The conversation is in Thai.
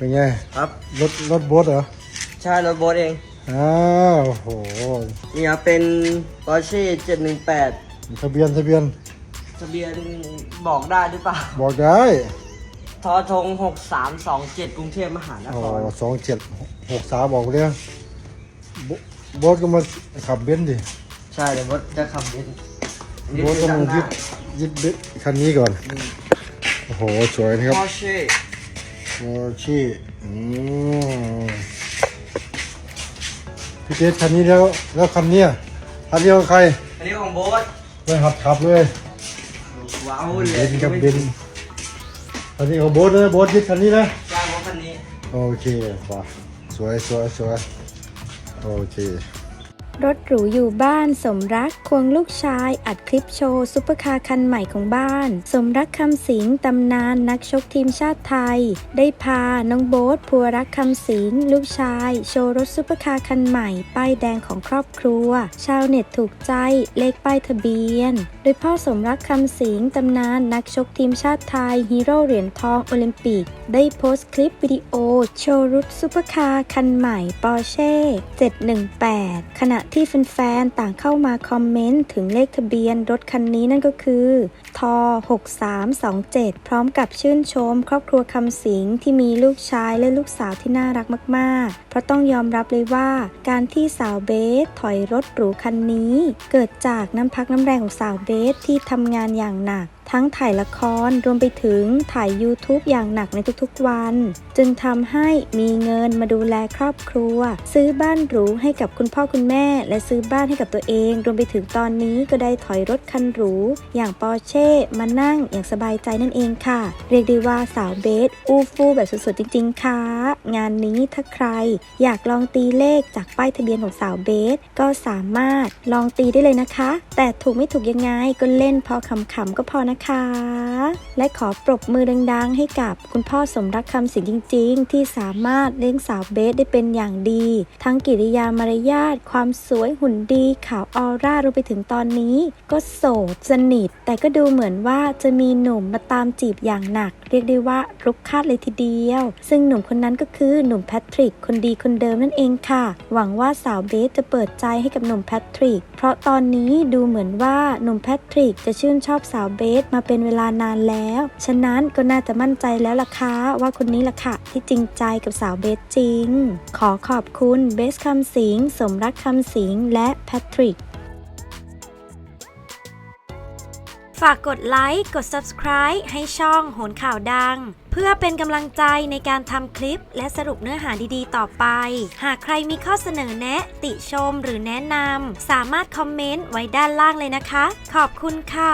เป็นไงครับรถรถโบ๊ทเหรอ ใช่รถโบ๊ทเอง อ้าวโอ้โหนี่ครับเป็น Porsche 718 ทะเบียนทะเบียนทะเบียนบอกได้หรือเปล่าบอกได้ทอทง 6327 กรุงเทพมหานโอ้ครสองเจ็ดหกสามบอกเลยโบโบ๊ทก็มาขับเบนซ์ดิใช่เดี๋ยวโบ๊ทจะขับเป็นโบ๊ทก็มายึดยึดเบนซ์คันนี้ก่อน โอ้โห สวยนะครับพอร์เช่ โมชิอืมพี่เจสคันนี้แล้วแล้วคันเนี้ยคันเดียวกับใครอันนี้ของโบ๊ทไปหัดขับเลยว้าวเบเลยนซ์กับเบนซ์คันนี้ของโบ๊ทนะโบ๊ทยึดคันนี้นะ จ้างโบ๊ทคันนี้ โอเคป่ะสวยสวยสวยโอเค รถหรูอยู่บ้านสมรักควงลูกชาย อัดคลิปโชว์ซุปเปอร์คาร์คันใหม่ของบ้าน สมรักคำสิงตำนานนักชกทีมชาติไทย ได้พาน้องโบ๊ทพัวรักคำสิงลูกชาย โชว์รถซุปเปอร์คาร์คันใหม่ ป้ายแดงของครอบครัว ชาวเน็ตถูกใจเลขป้ายทะเบียน โดยพ่อสมรักคำสิงตำนานนักชกทีมชาติไทยฮีโร่เหรียญทองโอลิมปิก ได้โพสต์คลิปวิดีโอ โชว์รถซุปเปอร์คาร์คันใหม่ปอร์เช่718ขณะที่แฟนๆต่างเข้ามาคอมเมนต์ถึงเลขทะเบียนรถคันนี้นั่นก็คือท6327 พร้อมกับชื่นชม ครอบครัวคำสิงที่มีลูกชายและลูกสาวที่น่ารักมากๆ เพราะต้องยอมรับเลยว่า การที่สาวเบสถอยรถหรูคันนี้ เกิดจากน้ำพักน้ำแรงของสาวเบสที่ทำงานอย่างหนัก ทั้งถ่ายละครรวมไปถึงถ่าย YouTube อย่างหนักในทุกๆวัน จึงทำให้มีเงินมาดูแลครอบครัว ซื้อบ้านหรูให้กับคุณพ่อคุณแม่ และซื้อบ้านให้กับตัวเอง รวมไปถึงตอนนี้ก็ได้ถอยรถคันหรู อย่างปอร์เช่มานั่งอย่างสบายใจนั่นเองค่ะ เรียกได้ว่าสาวเบสอู้ฟู่แบบสุดๆจริง ๆ ค่ะ งานนี้ถ้าใคร อยากลองตีเลขจากป้ายทะเบียนของสาวเบสก็สามารถลองตีได้เลยนะคะ แต่ถูกไม่ถูกยังไงก็เล่นพอขำๆก็พอนะคะ และขอปรบมือดังๆ ให้กับคุณพ่อสมรักคำสิงจริง ๆ ที่สามารถเลี้ยงสาวเบสได้เป็นอย่างดี ทั้งกิริยามารยาทความสวยหุ่นดีขาวออร่ารวมไปถึงตอนนี้ ก็โสดสนิท แต่ก็ดูเหมือนว่าจะมีหนุ่มมาตามจีบอย่างหนัก เรียกได้ว่ารุกคาดเลยทีเดียว ซึ่งหนุ่มคนนั้นก็คือหนุ่มแพทริกคนดีคนเดิมนั่นเองค่ะ หวังว่าสาวเบสจะเปิดใจให้กับหนุ่มแพทริกเพราะตอนนี้ดูเหมือนว่าหนุ่มแพทริกจะชื่นชอบสาวเบสมาเป็นเวลานานแล้ว ฉะนั้นก็น่าจะมั่นใจแล้วล่ะค่ะว่าคนนี้ล่ะค่ะ ที่จริงใจกับสาวเบสจริง ขอขอบคุณเบสคำสิง สมรักคำสิง และแพทริกฝากกดไลค์ กด subscribe ให้ช่องโหนข่าวดัง เพื่อเป็นกำลังใจในการทำคลิปและสรุปเนื้อหาดีๆ ต่อไป หากใครมีข้อเสนอแนะ ติชมหรือแนะนำ สามารถคอมเมนต์ไว้ด้านล่างเลยนะคะ ขอบคุณค่ะ